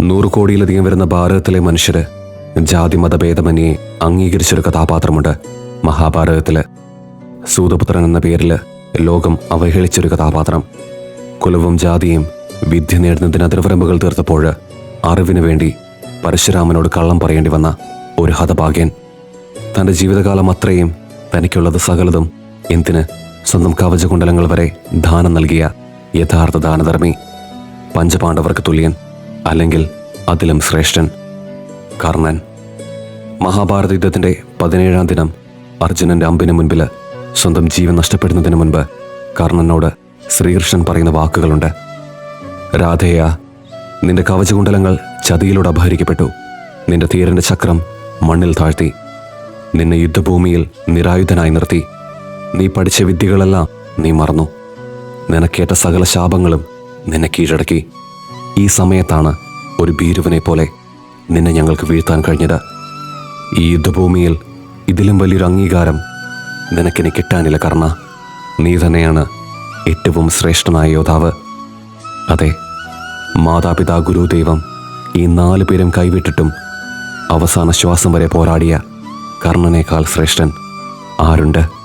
നൂറ് കോടിയിലധികം വരുന്ന ഭാരതത്തിലെ മനുഷ്യര് ജാതി മതഭേദമന്യേ അംഗീകരിച്ചൊരു കഥാപാത്രമുണ്ട്. മഹാഭാരതത്തിൽ സൂതപുത്രൻ എന്ന പേരിൽ ലോകം അവഹേളിച്ചൊരു കഥാപാത്രം. കുലവും ജാതിയും വിദ്യ നേടുന്നതിന് അതിർവരമ്പുകൾ തീർത്തപ്പോൾ അറിവിനു വേണ്ടി പരശുരാമനോട് കള്ളം പറയേണ്ടി വന്ന ഒരു ഹതഭാഗ്യൻ. തന്റെ ജീവിതകാലം അത്രയും തനിക്കുള്ളത് സകലതും എന്തിന് സ്വന്തം കവചകുണ്ടലങ്ങൾ വരെ ദാനം നൽകിയ യഥാർത്ഥ ദാനധർമ്മി. പഞ്ചപാണ്ഡവർക്ക് തുല്യൻ. അല്ലെങ്കിൽ അതിലും ശ്രേഷ്ഠൻ. കർണൻ. മഹാഭാരത യുദ്ധത്തിന്റെ പതിനേഴാം ദിനം അർജുനന്റെ അമ്പിന് മുൻപിൽ സ്വന്തം ജീവൻ നഷ്ടപ്പെടുന്നതിന് മുൻപ് കർണനോട് ശ്രീകൃഷ്ണൻ പറയുന്ന വാക്കുകളുണ്ട്. രാധേയ നിന്റെ കവചകുണ്ടലങ്ങൾ ചതിയിലൂടെ അപഹരിക്കപ്പെട്ടു. നിന്റെ തീരന്റെ ചക്രം മണ്ണിൽ താഴ്ത്തി. നിന്നെ യുദ്ധഭൂമിയിൽ നിരായുധനായി നിർത്തി. നീ പഠിച്ച വിദ്യകളെല്ലാം നീ മറന്നു. നിനക്കേറ്റ സകല ശാപങ്ങളും നിന്നെ കീഴടക്കി. ഈ സമയത്താണ് ഒരു ഭീരുവനെ പോലെ നിന്നെ ഞങ്ങൾക്ക് വീഴ്ത്താൻ കഴിഞ്ഞത്. ഈ യുദ്ധഭൂമിയിൽ ഇതിലും വലിയൊരു അംഗീകാരം നിനക്കിനി കിട്ടാനില്ല കർണ. നീ തന്നെയാണ് ഏറ്റവും ശ്രേഷ്ഠനായ യോദ്ധാവ്. അതെ മാതാപിതാ ഗുരുദൈവം ഈ നാല് പേരും കൈവിട്ടിട്ടും അവസാന ശ്വാസം വരെ പോരാടിയ കർണനേക്കാൾ ശ്രേഷ്ഠൻ ആരുണ്ട്?